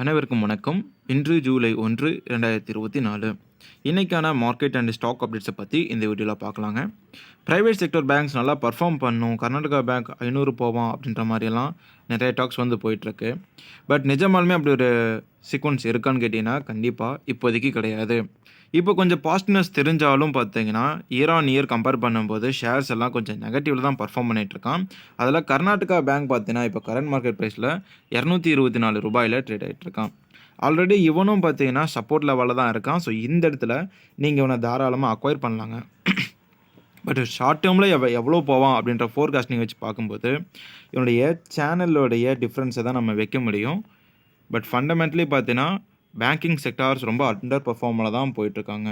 அனைவருக்கும் வணக்கம். இன்று ஜூலை ஒன்று ரெண்டாயிரத்தி இருபத்தி நாலு. இன்றைக்கான மார்க்கெட் அண்ட் ஸ்டாக் அப்டேட்ஸை பற்றி இந்த வீடியோவில் பார்க்கலாங்க. ப்ரைவேட் செக்டர் பேங்க்ஸ் நல்லா பர்ஃபார்ம் பண்ணும். கர்நாடகா பேங்க் ஐநூறு போவான் அப்படின்ற மாதிரியெல்லாம் நிறைய டாக்ஸ் வந்து போயிட்டுருக்கு. பட் நிஜமாலுமே அப்படி ஒரு சீக்வன்ஸ் இருக்கான்னு கேட்டிங்கன்னா கண்டிப்பாக இப்போதைக்கு கிடையாது. இப்போ கொஞ்சம் பாசிட்டிவ்னஸ் தெரிஞ்சாலும் பார்த்தீங்கன்னா இயர் ஆன் இயர் கம்பேர் பண்ணும்போது ஷேர்ஸ் எல்லாம் கொஞ்சம் நெகட்டிவில் தான் பர்ஃபார்ம் பண்ணிகிட்ருக்கான் அதில் கர்நாடகா பேங்க் பார்த்தீங்கன்னா இப்போ கரண்ட் மார்க்கெட் ப்ரைஸில் இரநூத்தி இருபத்தி நாலு ரூபாயில் ட்ரேட் ஆகிட்டுருக்கான் ஆல்ரெடி இவனும் பார்த்தீங்கன்னா சப்போர்ட் லெவலில் தான் இருக்கான். ஸோ இந்த இடத்துல நீங்கள் இவனை தாராளமாக அக்வயர் பண்ணலாங்க. பட் ஷார்ட் டேர்மில் எவ் எவ்வளோ போவான் அப்படின்ற ஃபோர்காஸ்டிங் வச்சு பார்க்கும்போது இவனுடைய சேனலோடைய டிஃப்ரென்ஸை தான் நம்ம வைக்க முடியும். பட் ஃபண்டமெண்டலி பார்த்தீங்கன்னா பேங்கிங் செக்டார்ஸ் ரொம்ப அண்டர் பர்ஃபார்மில் தான் போயிட்டுருக்காங்க.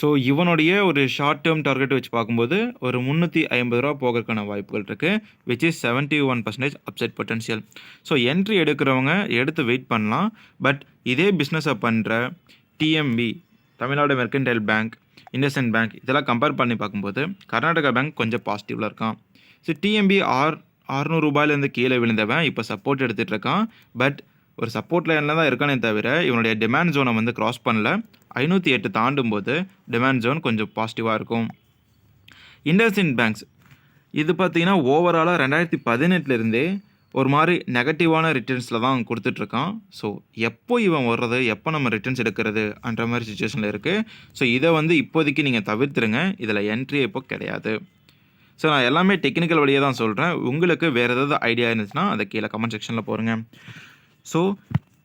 ஸோ இவனுடைய ஒரு ஷார்ட் டேர்ம் டார்கெட் வச்சு பார்க்கும்போது ஒரு முந்நூற்றி ஐம்பது ரூபா போகிறதுக்கான வாய்ப்புகள் இருக்குது which is seventy one percentage upside potential so entry எடுக்கிறவங்க எடுத்து வெயிட் பண்ணலாம். பட் இதே பிஸ்னஸை பண்ணுற TMB Tamil Nadu mercantile bank IndusInd bank இதெல்லாம் கம்பேர் பண்ணி பார்க்கும்போது கர்நாடகா பேங்க் கொஞ்சம் பாசிட்டிவில் இருக்கான். ஸோ டிஎம்பி ஆர் அறுநூறுபாயிலேருந்து கீழே விழுந்தவன் இப்போ சப்போர்ட் எடுத்துகிட்டு இருக்கான். பட் ஒரு சப்போர்ட் லைனில் தான் இருக்கானே தவிர இவனுடைய டிமாண்ட் ஜோனை வந்து க்ராஸ் பண்ணல. ஐநூற்றி எட்டு தாண்டும் போது டிமாண்ட் ஜோன் கொஞ்சம் பாசிட்டிவாக இருக்கும். இண்டஸ்இன் பேங்க்ஸ் இது பார்த்தீங்கன்னா ஓவராலாக ரெண்டாயிரத்தி பதினெட்டுலேருந்தே ஒரு மாதிரி நெகட்டிவான ரிட்டர்ன்ஸில் தான் கொடுத்துட்ருக்கான். ஸோ எப்போ இவன் வர்றது எப்போ நம்ம ரிட்டர்ன்ஸ் எடுக்கிறது அன்ற மாதிரி சுச்சுவேஷனில் இருக்குது ஸோ இதை வந்து இப்போதைக்கு நீங்கள் தவிர்த்துருங்க. இதில் என்ட்ரி இப்போ கிடையாது. ஸோ நான் எல்லாமே டெக்னிக்கல் வழியாக தான் சொல்கிறேன் உங்களுக்கு வேறு ஏதாவது ஐடியா இருந்துச்சுன்னா அதை கீழே கமெண்ட் செக்ஷனில் போகிறேங்க ஸோ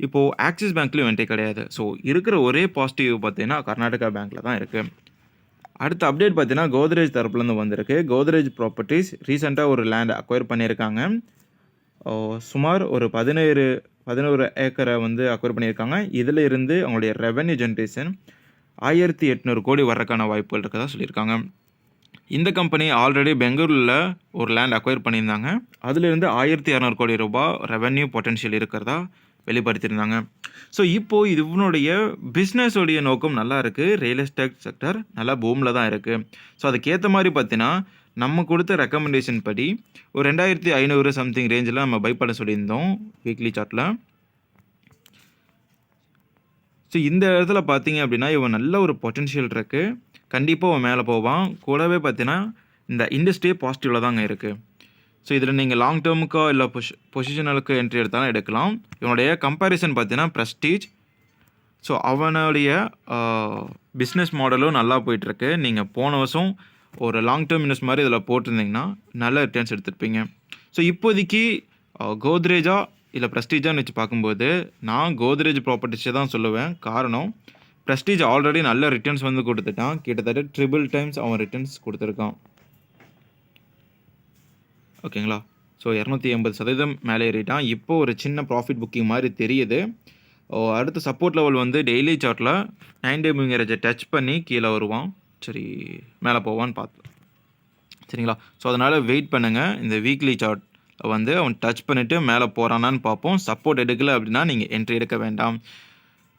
இப்போது ஆக்சிஸ் பேங்க்லேயும் என்கிட்ட கிடையாது. ஸோ இருக்கிற ஒரே பாசிட்டிவ் பார்த்தீங்கன்னா கர்நாடகா பேங்க்கில் தான் இருக்குது அடுத்த அப்டேட் பார்த்தீங்கன்னா கோத்ரேஜ் தரப்புலேருந்து வந்திருக்கு. கோத்ரேஜ் ப்ராப்பர்ட்டிஸ் ரீசெண்டாக ஒரு லேண்ட் அக்வயர் பண்ணியிருக்காங்க. சுமார் ஒரு பதினேழு பதினோரு ஏக்கரை வந்து அக்வயர் பண்ணியிருக்காங்க. இதில் இருந்து அவங்களுடைய ரெவென்யூ ஜென்ரேஷன் ஆயிரத்தி எட்நூறு கோடி வர்றதுக்கான வாய்ப்புகள் இருக்கதா சொல்லியிருக்காங்க. இந்த கம்பெனி ஆல்ரெடி பெங்களூரில் ஒரு லேண்ட் அக்வயர் பண்ணியிருந்தாங்க. அதிலிருந்து ஆயிரத்தி இரநூறு கோடி ரூபாய் ரெவன்யூ பொட்டன்ஷியல் இருக்கிறதா வெளிப்படுத்தியிருந்தாங்க. ஸோ இப்போது இவனுடைய பிஸ்னஸோடைய நோக்கம் நல்லா இருக்குது ரியல் எஸ்டேட் செக்டர் நல்லா பூமில் தான் இருக்குது ஸோ அதுக்கேற்ற மாதிரி பார்த்தீங்கன்னா நம்ம கொடுத்த ரெக்கமெண்டேஷன் படி ஒரு ரெண்டாயிரத்தி ஐநூறு சம்திங் ரேஞ்சில் நம்ம பை பண்ண சொல்லியிருந்தோம் வீக்லி சார்ட்டில் ஸோ இந்த இடத்துல பார்த்தீங்க அப்படின்னா இவன் நல்ல ஒரு பொட்டன்ஷியல் இருக்குது கண்டிப்பாக அவன் மேலே போவான். கூடவே பார்த்தீங்கன்னா இந்த இண்டஸ்ட்ரியே பாசிட்டிவில் தாங்க இருக்குது ஸோ இதில் நீங்கள் லாங் டேர்முக்கோ இல்லை பொஷ் பொசிஷனலுக்கு என்ட்ரி எடுத்தாலும் எடுக்கலாம். இவனுடைய கம்பேரிசன் பார்த்தீங்கன்னா ப்ரெஸ்டீஜ் ஸோ அவனுடைய பிஸ்னஸ் மாடலும் நல்லா போயிட்டுருக்கு. நீங்கள் போன வருஷம் ஒரு லாங் டேர்ம் இன்வெஸ்ட் மாதிரி இதில் போட்டிருந்தீங்கன்னா நல்ல ரிட்டர்ன்ஸ் எடுத்துருப்பீங்க. ஸோ இப்போதைக்கு கோத்ரேஜா இல்லை ப்ரெஸ்டீஜான்னு வச்சு பார்க்கும்போது நான் கோத்ரேஜ் ப்ராப்பர்ட்டிஸை தான் சொல்லுவேன். காரணம் ப்ரெஸ்டீஜ் ஆல்ரெடி நல்ல ரிட்டர்ன்ஸ் வந்து கொடுத்துட்டான். கிட்டத்தட்ட ட்ரிபிள் டைம்ஸ் அவன் ரிட்டர்ன்ஸ் கொடுத்துருக்கான். ஓகேங்களா ஸோ இரநூத்தி எண்பது சதவீதம் மேலே ஏறிட்டான். இப்போ ஒரு சின்ன ப்ராஃபிட் புக்கிங் மாதிரி தெரியுது. ஓ, அடுத்த சப்போர்ட் லெவல் வந்து டெய்லி சார்ட்டில் நைன் டே மூவிங் டச் பண்ணி கீழே வருவான். சரி மேலே போவான்னு பார்த்து சரிங்களா? ஸோ அதனால் வெயிட் பண்ணுங்கள் இந்த வீக்லி சார்ட் வந்து அவன் டச் பண்ணிவிட்டு மேலே போகிறானான்னு பார்ப்போம். சப்போர்ட் எடுக்கலை அப்படின்னா நீங்கள் என்ட்ரி எடுக்க வேண்டாம்.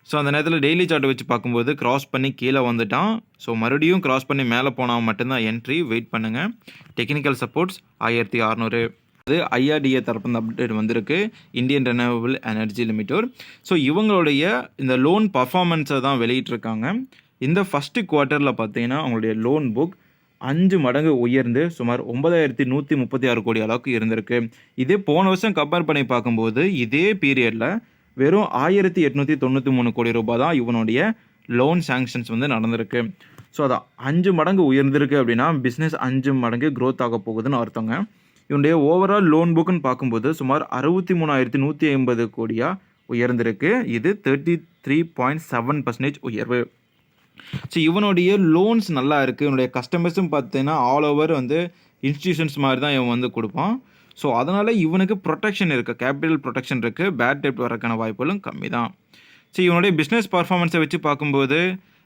ஸோ அந்த நேரத்தில் டெய்லி சார்ட் வச்சு பார்க்கும்போது கிராஸ் பண்ணி கீழே வந்துட்டான். ஸோ மறுபடியும் கிராஸ் பண்ணி மேலே போனால் மட்டும்தான் என்ட்ரி வெயிட் பண்ணுங்கள் டெக்னிக்கல் சப்போர்ட்ஸ் ஆயிரத்தி அறநூறு. அது ஐஆர்டிஏ தரப்பு அப்டேட் வந்திருக்கு. Indian renewable energy limited so இவங்களுடைய இந்த லோன் பர்ஃபார்மன்ஸை தான் வெளியிட்டிருக்காங்க. இந்த ஃபஸ்ட்டு குவார்ட்டரில் பார்த்தீங்கன்னா அவங்களுடைய லோன் புக் அஞ்சு மடங்கு உயர்ந்து சுமார் ஒன்பதாயிரத்தி நூற்றி முப்பத்தி ஆறு கோடி அளவுக்கு இருந்திருக்கு. இதே போன வருஷம் கம்பேர் பண்ணி பார்க்கும்போது இதே பீரியடில் வெறும் ஆயிரத்தி எட்நூற்றி தொண்ணூற்றி மூணு கோடி ரூபாய் தான் இவனுடைய லோன் சாங்ஷன்ஸ் வந்து நடந்திருக்கு. ஸோ அது அஞ்சு மடங்கு உயர்ந்திருக்கு அப்படின்னா பிஸ்னஸ் அஞ்சு மடங்கு க்ரோத் ஆக போகுதுன்னு அர்த்தங்க. இவனுடைய ஓவரால் லோன் புக்குன்னு பார்க்கும்போது சுமார் அறுபத்தி மூணாயிரத்தி நூற்றி ஐம்பது கோடியாக உயர்ந்திருக்கு. இது thirty three point seven percentage உயர்வு. ஸோ இவனுடைய லோன்ஸ் நல்லா இருக்குது இவனுடைய கஸ்டமர்ஸும் பார்த்தீங்கன்னா ஆல் ஓவர் வந்து இன்ஸ்டியூஷன்ஸ் மாதிரி தான் இவன் வந்து கொடுப்பான். ஸோ அதனால் இவனுக்கு ப்ரொடெக்ஷன் இருக்குது கேபிட்டல் ப்ரொடெக்ஷன் இருக்குது பேட் டெப்ட் வரக்கான வாய்ப்புகளும் கம்மி தான் ஸோ இவனுடைய பிஸ்னஸ் பர்ஃபார்மன்ஸை வச்சு பார்க்கும்போது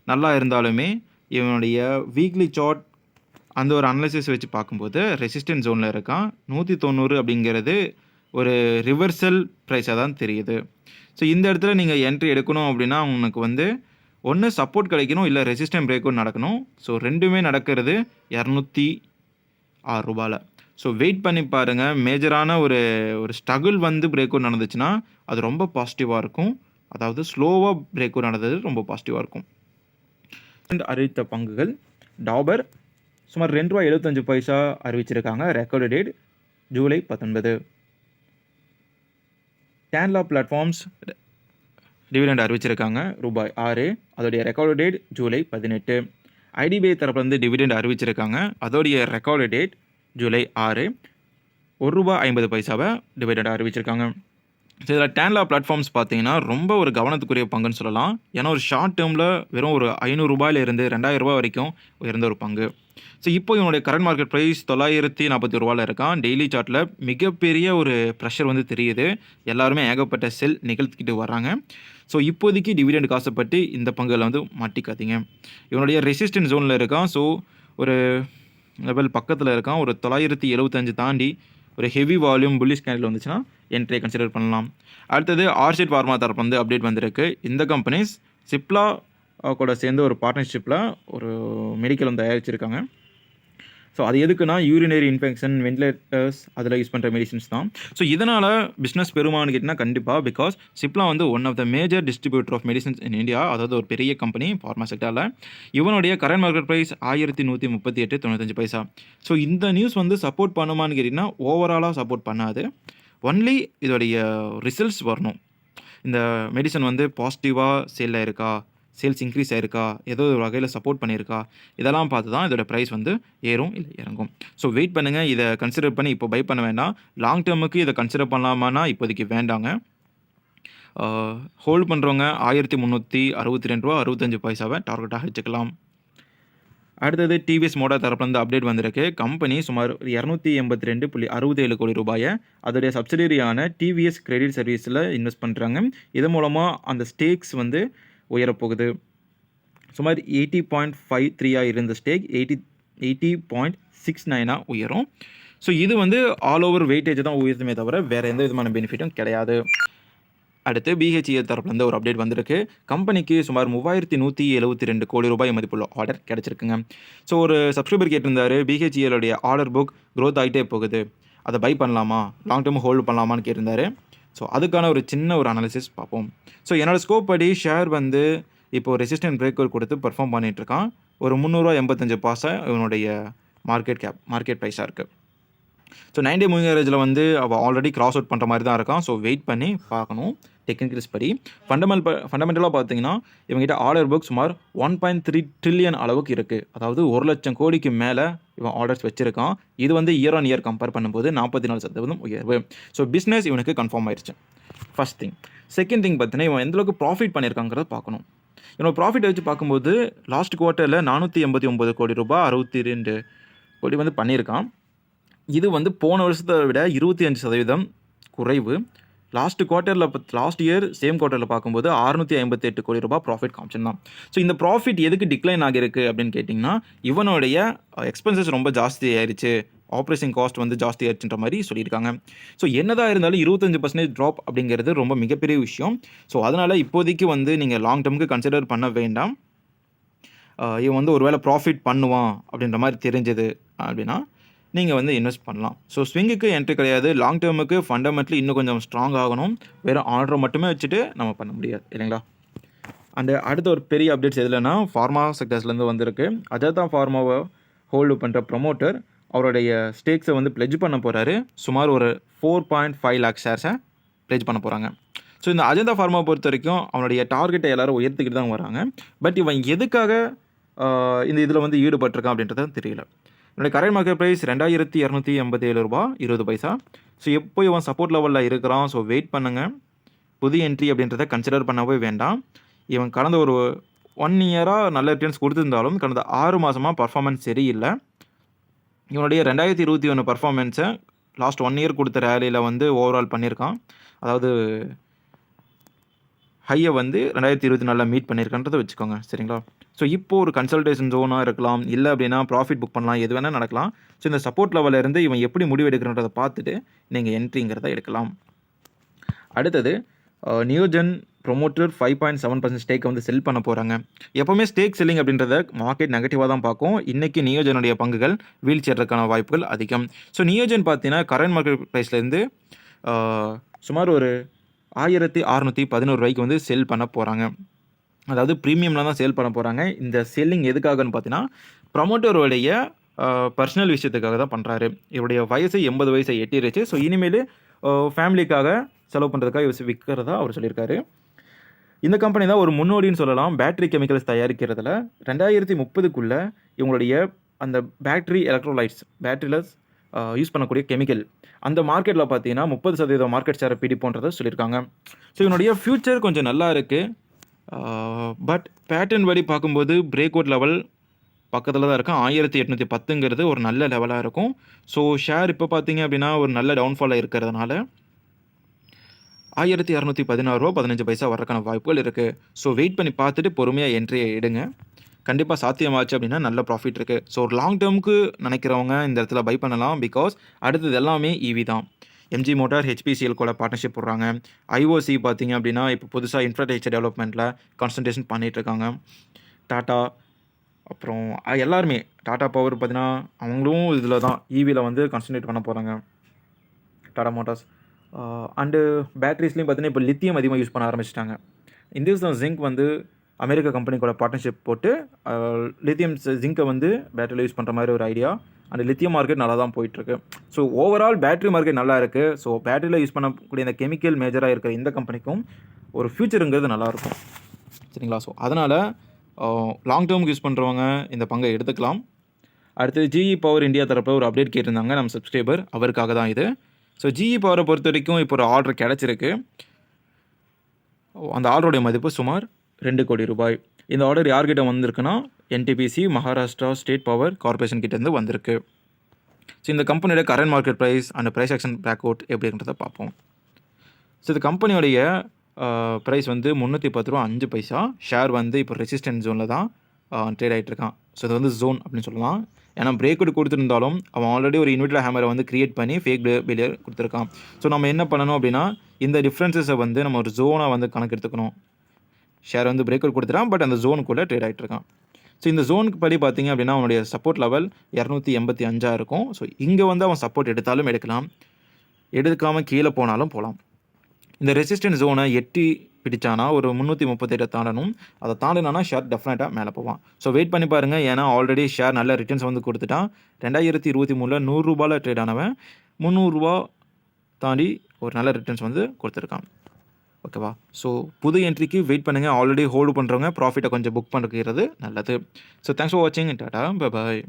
நல்லா இருந்தாலுமே இவனுடைய வீக்லி சார்ட் அந்த ஒரு அனலிசிஸ் வச்சு பார்க்கும்போது ரெசிஸ்டன்ஸ் ஜோனில் இருக்கான். நூற்றி தொண்ணூறு அப்படிங்கிறது ஒரு ரிவர்சல் ப்ரைஸாக தான் தெரியுது. ஸோ இந்த இடத்துல நீங்கள் என்ட்ரி எடுக்கணும் அப்படின்னா உனக்கு வந்து ஒன்று சப்போர்ட் கிடைக்கணும் இல்லை ரெசிஸ்டன்ட் பிரேக்கும் நடக்கணும். ஸோ ரெண்டுமே நடக்கிறது இரநூத்தி ஆறு ரூபாயில். ஸோ வெயிட் பண்ணி பாருங்கள் மேஜரான ஒரு ஒரு ஸ்ட்ரகிள் வந்து பிரேக் அவுட் நடந்துச்சுன்னா அது ரொம்ப பாசிட்டிவாக இருக்கும். அதாவது ஸ்லோவாக பிரேக் அவுட் நடந்தது ரொம்ப பாசிட்டிவாக இருக்கும். அறிவித்த பங்குகள். டாபர் சுமார் ரெண்டு ரூபா எழுபத்தஞ்சு பைசா அறிவிச்சிருக்காங்க. ரெக்கார்டு டேட் ஜூலை பத்தொன்பது. டேன்லா பிளாட்ஃபார்ம்ஸ் டிவிடெண்ட் அறிவிச்சிருக்காங்க. ரூபாய் ஆறு. அதோடைய ரெக்கார்டு டேட் ஜூலை பதினெட்டு. ஐடிபிஐ தரப்புலேருந்து டிவிடெண்ட் அறிவிச்சிருக்காங்க. அதோடைய ரெக்கார்டு டேட் ஜூலை ஆறு. ஒரு ரூபா ஐம்பது பைசாவை டிவைடடாக அறிவிச்சிருக்காங்க. ஸோ இதில் டேன்லா பிளாட்ஃபார்ம்ஸ் பார்த்தீங்கன்னா ரொம்ப ஒரு கவனத்துக்குரிய பங்குன்னு சொல்லலாம். ஏன்னா ஒரு ஷார்ட் டேர்மில் வெறும் ஒரு ஐநூறுரூபாயிலிருந்து ரெண்டாயிரம் ரூபாய் வரைக்கும் உயர்ந்த ஒரு பங்கு. ஸோ இப்போ இவனுடைய கரண்ட் மார்க்கெட் ப்ரைஸ் தொள்ளாயிரத்தி நாற்பத்தி ரூபாயில் இருக்கான். டெய்லி சார்ட்டில் மிகப்பெரிய ஒரு ப்ரெஷர் வந்து தெரியுது. எல்லாருமே ஏகப்பட்ட செல் நிகழ்த்திக்கிட்டு வராங்க ஸோ இப்போதைக்கு டிவிடெண்ட் காசைப்பட்டு இந்த பங்குகளை வந்து மாட்டிக்காதீங்க. இவனுடைய ரெசிஸ்டன்ட் ஜோனில் இருக்கான். ஸோ ஒரு லெவல் பக்கத்தில் இருக்கான். ஒரு தொள்ளாயிரத்தி எழுபத்தஞ்சு தாண்டி ஒரு ஹெவி வால்யூம் புல்லிஷ் கேண்டில் வந்துச்சுன்னா என்ட்ரியை கன்சிடர் பண்ணலாம். அடுத்தது ஆர்சிட் ஃபார்மா தரப்பு வந்து அப்டேட் வந்திருக்கு. இந்த கம்பெனிஸ் சிப்லா கூட சேர்ந்து ஒரு பார்ட்னர்ஷிப்பில் ஒரு மெடிக்கல் வந்து தயாரிச்சிருக்காங்க. ஸோ அது எதுக்குன்னா யூரினரி இன்ஃபெக்ஷன் வென்டிலேட்டர்ஸ் அதில் யூஸ் பண்ணுற மெடிசின்ஸ் தான். ஸோ இதனால் பிஸ்னஸ் பெருமான்னு கேட்டிங்கன்னா கண்டிப்பாக பிகாஸ் சிப்லா வந்து one of the major distributor of medicines in India அதாவது ஒரு பெரிய கம்பெனி ஃபார்மா செக்டரில் இவனுடைய கரண்ட் மார்க்கெட் ப்ரைஸ் ஆயிரத்தி நூற்றி முப்பத்தி எட்டு தொண்ணூத்தஞ்சு பைசா. ஸோ இந்த நியூஸ் வந்து சப்போர்ட் பண்ணுமான்னு கேட்டிங்கன்னா ஓவராலாக சப்போர்ட் பண்ணாது. ஒன்லி இதோடைய ரிசல்ட்ஸ் வரணும். இந்த மெடிசன் வந்து பாசிட்டிவாக சேலில் இருக்கா சேல்ஸ் இன்க்ரீஸ் ஆயிருக்கா? ஏதோ ஒரு வகையில் சப்போர்ட் பண்ணியிருக்கா? இதெல்லாம் பார்த்து தான் இதோட ப்ரைஸ் வந்து ஏறும் இல்லை இறங்கும். ஸோ வெயிட் பண்ணுங்கள் இதை கன்சிடர் பண்ணி இப்போ பை பண்ண வேண்டாம். லாங் டேர்முக்கு இதை கன்சிடர் பண்ணலாமான்னா இப்போதைக்கு வேண்டாங்க. ஹோல்ட் பண்ணுறவங்க ஆயிரத்தி முந்நூற்றி அறுபத்தி ரெண்டு ரூபா அறுபத்தஞ்சு பைசாவை டார்கெட்டாக வச்சுக்கலாம் அடுத்தது டிவிஎஸ் மோடா தரப்புலேருந்து அப்டேட் வந்திருக்கு. கம்பெனி சுமார் இரநூத்தி எண்பத்தி ரெண்டு புள்ளி அறுபத்தேழு கோடி ரூபாயை அதோடைய சப்சிடரியான டிவிஎஸ் கிரெடிட் சர்வீஸில் இன்வெஸ்ட் பண்ணுறாங்க இது மூலமாக அந்த ஸ்டேக்ஸ் வந்து உயரப்போகுது. சுமார் எயிட்டி பாயிண்ட் ஃபைவ் த்ரீயாக இருந்த stake eighty eighty point six நைனாக உயரும். ஸோ இது வந்து ஆல் ஓவர் வெயிட்டேஜ் தான் உயர்த்துமே தவிர வேறு எந்த விதமான பெனிஃபிட்டும் கிடையாது. அடுத்து பிஹெச்இஎல் தரப்புலேருந்து ஒரு அப்டேட் வந்திருக்கு. கம்பெனிக்கு சுமார் மூவாயிரத்தி நூற்றி எழுபத்தி ரெண்டு கோடி ரூபாய் மதிப்புள்ள ஆர்டர் கிடச்சிருக்குங்க. ஸோ ஒரு சப்ஸ்கிரைபர் கேட்டிருந்தாரு பிஹெச்இஎலுடைய ஆர்டர் புக் க்ரோத் ஆகிட்டே போகுது. அதை பை பண்ணலாமா? லாங் டேர்ம் ஹோல்டு பண்ணலாமான்னு கேட்டிருந்தாரு. ஸோ அதுக்கான ஒரு சின்ன ஒரு அனாலிசிஸ் பார்ப்போம். ஸோ என்னோடய ஸ்கோப் படி ஷேர் வந்து இப்போ ரெசிஸ்டன்ட் பிரேக்கர் கொடுத்து பெர்ஃபார்ம் பண்ணிகிட்ருக்கான் ஒரு முந்நூறுரூவா எண்பத்தஞ்சு பாசை இவனுடைய மார்க்கெட் கேப் மார்க்கெட் ப்ரைஸாக இருக்குது ஸோ நைன்டி மூவிங் ஏரேஜில் வந்து அவள் ஆல்ரெடி கிராஸ் அவுட் பண்ணுற மாதிரி தான் இருக்கான். ஸோ வெயிட் பண்ணி பார்க்கணும். டெக்னிக்கல்ஸ் படி ஃபண்டமெண்டல் ஃபண்டமெண்டலாக பார்த்தீங்கன்னா இவங்ககிட்ட ஆர்டர் புக் சுமார் ஒன் பாயிண்ட் த்ரீ ட்ரில்லியன் அளவுக்கு இருக்குது அதாவது ஒரு லட்சம் கோடிக்கு மேலே இவன் ஆர்டர்ஸ் வச்சுருக்கான். இது வந்து இயர் ஆன் இயர் கம்பேர் பண்ணும்போது நாற்பத்தி நாலு சதவீதம் உயர்வு. ஸோ பிஸ்னஸ் இவனுக்கு கன்ஃபார்ம் ஆயிடுச்சு ஃபர்ஸ்ட் திங் செகண்ட் திங் பார்த்தீங்கன்னா இவன் எந்தளவுக்கு ப்ராஃபிட் பண்ணியிருக்காங்கிறத பார்க்கணும். இவனோட ப்ராஃபிட் வச்சு பார்க்கும்போது லாஸ்ட் குவார்ட்டரில் நானூற்றி எண்பத்தி ஒம்பது கோடி ரூபாய் அறுபத்தி ரெண்டு கோடி வந்து பண்ணியிருக்கான். இது வந்து போன வருஷத்தை விட இருபத்தி அஞ்சு சதவீதம் குறைவு. லாஸ்ட் குவார்ட்டரில் லாஸ்ட் இயர் சேம் குவார்ட்டரில் பார்க்கும்போது அறுநூற்றி ஐம்பத்தி எட்டு கோடி ரூபாய் ப்ராஃபிட் காமிச்சிருந்தான் ஸோ இந்த ப்ராஃபிட் எதுக்கு டிக்ளைன் ஆகிருக்கு அப்படின்னு கேட்டிங்கன்னா இவனுடைய எக்ஸ்பென்சஸ் ரொம்ப ஜாஸ்தி ஆயிடுச்சு ஆப்ரேஷன் காஸ்ட் வந்து ஜாஸ்தி ஆயிடுச்சுன்ற மாதிரி சொல்லியிருக்காங்க. ஸோ என்னதான் இருந்தாலும் இருபத்தஞ்சு பர்சன்டேஜ் ட்ராப் அப்படிங்கிறது ரொம்ப மிகப்பெரிய விஷயம். ஸோ அதனால் இப்போதைக்கு வந்து நீங்கள் லாங் டேர்முக்கு கன்சிடர் பண்ண வேண்டாம். இவன் வந்து ஒருவேளை ப்ராஃபிட் பண்ணுவான் அப்படின்ற மாதிரி தெரிஞ்சது அப்படின்னா நீங்கள் வந்து இன்வெஸ்ட் பண்ணலாம். ஸோ ஸ்விங்குக்கு என்ட்ரி கிடையாது. லாங் டேர்முக்கு ஃபண்டமெண்ட்லி இன்னும் கொஞ்சம் ஸ்ட்ராங் ஆகணும். வெறும் ஆர்டரை மட்டுமே வச்சுட்டு நம்ம பண்ண முடியாது. இல்லைங்களா? அண்டு அடுத்த ஒரு பெரிய அப்டேட்ஸ் எதுலன்னா ஃபார்மா செக்டர்ஸ்லேருந்து வந்திருக்கு. அஜாதா ஃபார்மாவை ஹோல்டு பண்ணுற ப்ரொமோட்டர் அவருடைய ஸ்டேக்ஸை வந்து பிளெஜ் பண்ண போகிறாரு சுமார் ஒரு ஃபோர் பாயிண்ட் ஃபைவ் லேக் ஷேர்ஸை பிளெஜ் பண்ண போகிறாங்க ஸோ இந்த அஜந்தா ஃபார்மா பொறுத்த வரைக்கும் அவனுடைய டார்கெட்டை எல்லோரும் உயர்த்திக்கிட்டு தான் வராங்க. பட் இவன் எதுக்காக இந்த இதில் வந்து ஈடுபட்டிருக்கான் அப்படின்றது தெரியல. என்னுடைய கரண்ட் மார்க்கெட் ப்ரைஸ் ரெண்டாயிரத்தி இரநூத்தி எண்பத்தி ஏழு ரூபா இருபது பைசா. ஸோ எப்போ இவன் சப்போர்ட் லெவலில் இருக்கிறான். ஸோ வெயிட் பண்ணுங்கள் புது என்ட்ரி அப்படின்றத கன்சிடர் பண்ணவே வேண்டாம். இவன் கடந்த ஒரு ஒன் இயராக நல்ல ரிட்டர்ன்ஸ் கொடுத்துருந்தாலும் கடந்த ஆறு மாதமாக பர்ஃபார்மன்ஸ் சரியில்லை. இவனுடைய ரெண்டாயிரத்தி இருபத்தி ஒன்று பர்ஃபார்மன்ஸை லாஸ்ட் ஒன் இயர் கொடுத்த ரேலியில் வந்து ஓவரால் பண்ணியிருக்கான். அதாவது ஹையை வந்து ரெண்டாயிரத்தி இருபத்தி நாலில் மீட் பண்ணியிருக்கன்றதை வச்சுக்கோங்க சரிங்களா? ஸோ இப்போ ஒரு கன்சல்டேஷன் ஜோனாக இருக்கலாம் இல்லை அப்படின்னா ப்ராஃபிட் புக் பண்ணலாம் எது வேணால் நடக்கலாம். ஸோ இந்த சப்போர்ட் லெவலில் இருந்து இவன் எப்படி முடிவு எடுக்கிறன்றதை பார்த்துட்டு நீங்கள் என்ட்ரிங்கிறத எடுக்கலாம். அடுத்தது Neogen promoter five point seven percent ஸ்டேக்கை வந்து செல் பண்ண போகிறாங்க எப்போவுமே ஸ்டேக் செல்லிங் அப்படின்றத மார்க்கெட் நெகட்டிவாக தான் பார்க்கும். இன்றைக்கி நியோஜனுடைய பங்குகள் வீழ்ச்சியறதுக்கான வாய்ப்புகள் அதிகம். ஸோ நியோஜன் பார்த்தீங்கன்னா கரண்ட் மார்க்கெட் ப்ரைஸ்லேருந்து சுமார் ஒரு ஆயிரத்தி அறநூற்றி பதினோரு ரூபாய்க்கு வந்து செல் பண்ண போகிறாங்க அதாவது ப்ரீமியமில் தான் சேல் பண்ண போகிறாங்க இந்த செல்லிங் எதுக்காகன்னு பார்த்தீங்கன்னா ப்ரமோட்டருடைய பர்சனல் விஷயத்துக்காக தான் பண்ணுறாரு இவருடைய வயசு எண்பது வயசை எட்டிருச்சு. ஸோ இனிமேல் ஃபேமிலிக்காக செலவு பண்ணுறதுக்காக இவர் விற்கிறதா அவர் சொல்லியிருக்காரு. இந்த கம்பெனி தான் ஒரு முன்னோடின்னு சொல்லலாம். பேட்டரி கெமிக்கல்ஸ் தயாரிக்கிறதுல ரெண்டாயிரத்தி முப்பதுக்குள்ளே இவங்களுடைய அந்த பேட்டரி எலக்ட்ரோலைட்ஸ் பேட்டரியில் யூஸ் பண்ணக்கூடிய கெமிக்கல் அந்த மார்க்கெட்டில் பார்த்தீங்கன்னா முப்பது சதவீதம் மார்க்கெட் ஷேரை பிடிப்போன்றதை சொல்லியிருக்காங்க. ஸோ இதனுடைய ஃப்யூச்சர் கொஞ்சம் நல்லா இருக்குது பட் பேட்டர்ன் படி பார்க்கும்போது பிரேக் அவுட் லெவல் பக்கத்தில் தான் இருக்கும் ஆயிரத்தி எட்நூற்றி பத்துங்கிறது ஒரு நல்ல லெவலாக இருக்கும். ஸோ ஷேர் இப்போ பார்த்தீங்க அப்படின்னா ஒரு நல்ல டவுன்ஃபாலில் இருக்கிறதுனால ஆயிரத்தி இரநூத்தி பதினாறு ரூபா பதினஞ்சு பைசா வரக்கான வாய்ப்புகள் இருக்குது ஸோ வெயிட் பண்ணி பார்த்துட்டு பொறுமையாக என்ட்ரியை எடுங்க. கண்டிப்பாக சாத்தியமாச்சு அப்படின்னா நல்ல ப்ராஃபிட் இருக்குது ஸோ ஒரு லாங் டேர்முக்கு நினைக்கிறவங்க இந்த இடத்துல பை பண்ணலாம். பிகாஸ் அடுத்தது எல்லாமே ஈவி தான். எம்ஜி மோட்டார் ஹெச்பிசிஎல் கூட பார்ட்னர்ஷிப் போடுறாங்க. ஐஓசி பார்த்தீங்க அப்படின்னா இப்போ புதுசாக இன்ஃப்ராஸ்ட்ரக்சர் டெவலப்மெண்ட்டில் கான்சன்ட்ரேஷன் பண்ணிகிட்ருக்காங்க டாட்டா அப்புறம் எல்லாருமே. டாட்டா பவர் பார்த்தீங்கன்னா அவங்களும் இதில் தான் ஈவியில் வந்து கான்சன்ட்ரேட் பண்ண போகிறாங்க டாடா மோட்டார்ஸ் அண்டு பேட்ரிஸ்லேயும் பார்த்தீங்கன்னா இப்போ லித்தியம் அதிகமாக யூஸ் பண்ண ஆரம்பிச்சிட்டாங்க. இந்தியஸ் ஜிங்க் வந்து அமெரிக்க கம்பெனி கூட பார்ட்னர்ஷிப் போட்டு லித்தியம் ஜிங்கை வந்து பேட்டரியில் யூஸ் பண்ணுற மாதிரி ஒரு ஐடியா அந்த லித்தியம் மார்க்கெட் நல்லா தான் போயிட்டுருக்கு. ஸோ ஓவரால் பேட்டரி மார்க்கெட் நல்லா இருக்குது ஸோ பேட்டரியில் யூஸ் பண்ணக்கூடிய இந்த கெமிக்கல் மேஜராக இருக்கிற இந்த கம்பெனிக்கும் ஒரு ஃப்யூச்சருங்கிறது நல்லாயிருக்கும். சரிங்களா? ஸோ அதனால் லாங் டேர்முக்கு யூஸ் பண்ணுறவங்க இந்த பங்கை எடுத்துக்கலாம். அடுத்து ஜிஇ பவர் இந்தியா தரப்பில் ஒரு அப்டேட் கேட்டிருந்தாங்க நம்ம சப்ஸ்கிரைபர் அவருக்காக தான் இது. ஸோ ஜிஇ பவரை பொறுத்த வரைக்கும் இப்போ ஒரு ஆர்டர் கிடச்சிருக்கு. அந்த ஆர்டருடைய மதிப்பு சுமார் ரெண்டு கோடி ரூபாய். இந்த ஆர்டர் யார்கிட்ட வந்திருக்குன்னா NTPC Maharashtra state power corporation கிட்டேருந்து வந்திருக்கு. ஸோ இந்த கம்பெனியோட current market price and price action back out எப்படின்றத பார்ப்போம். ஸோ இந்த கம்பெனியோடைய ப்ரைஸ் வந்து முந்நூற்றி பத்து ரூபா அஞ்சு பைசா. ஷேர் வந்து இப்போ ரெசிஸ்டன்ட் ஜோனில் தான் ட்ரேட் ஆகிட்டு இருக்கான் ஸோ இது வந்து ஜோன் அப்படின்னு சொல்லலாம். ஏன்னா பிரேக் அவுட் கொடுத்துருந்தாலும் அவன் ஆல்ரெடி ஒரு இன்வெர்டர் ஹேமரை வந்து கிரியேட் பண்ணி ஃபேக் பிலியர் கொடுத்துருக்கான். ஸோ நம்ம என்ன பண்ணணும் அப்படின்னா இந்த டிஃப்ரென்சஸை வந்து நம்ம ஒரு ஜோனாக வந்து கணக்கு எடுத்துக்கணும் ஷேர் வந்து பிரேக் அவுட் கொடுத்துட்டான் பட் அந்த ஜோனுக்குள்ளே ட்ரேட் ஆகிட்டு இருக்கான். ஸோ இந்த ஜோனுக்கு படி பார்த்தீங்க அப்படின்னா அவனுடைய சப்போர்ட் லெவல் இரநூத்தி எண்பத்தி அஞ்சாக இருக்கும். ஸோ இங்கே வந்து அவன் சப்போர்ட் எடுத்தாலும் எடுக்கலாம். எடுக்காமல் கீழே போனாலும் போகலாம் இந்த ரெசிஸ்டன்ட் ஜோனை எட்டி பிடிச்சானா ஒரு முந்நூற்றி முப்பத்தெட்டை தாண்டணும். அதை தாண்டினானா ஷேர் டெஃபினட்டாக மேலே போவான். ஸோ வெயிட் பண்ணி பாருங்கள் ஏன்னா ஆல்ரெடி ஷேர் நல்ல ரிட்டர்ன்ஸ் வந்து கொடுத்துட்டான். ரெண்டாயிரத்தி இருபத்தி மூணில் நூறுரூபாவில் ட்ரேட் ஆனவன் முந்நூறுரூவா தாண்டி ஒரு நல்ல ரிட்டர்ன்ஸ் வந்து கொடுத்துருக்கான். ஓகேவா? ஸோ புது என்ட்ரிக்கு வெயிட் பண்ணுங்கள் ஆல்ரெடி ஹோல்டு பண்ணுறவங்க ப்ராஃபிட்டை கொஞ்சம் புக் பண்ணிக்கிறது நல்லது. ஸோ தேங்க்ஸ் ஃபார் வாட்சிங் டாடா. Bye bye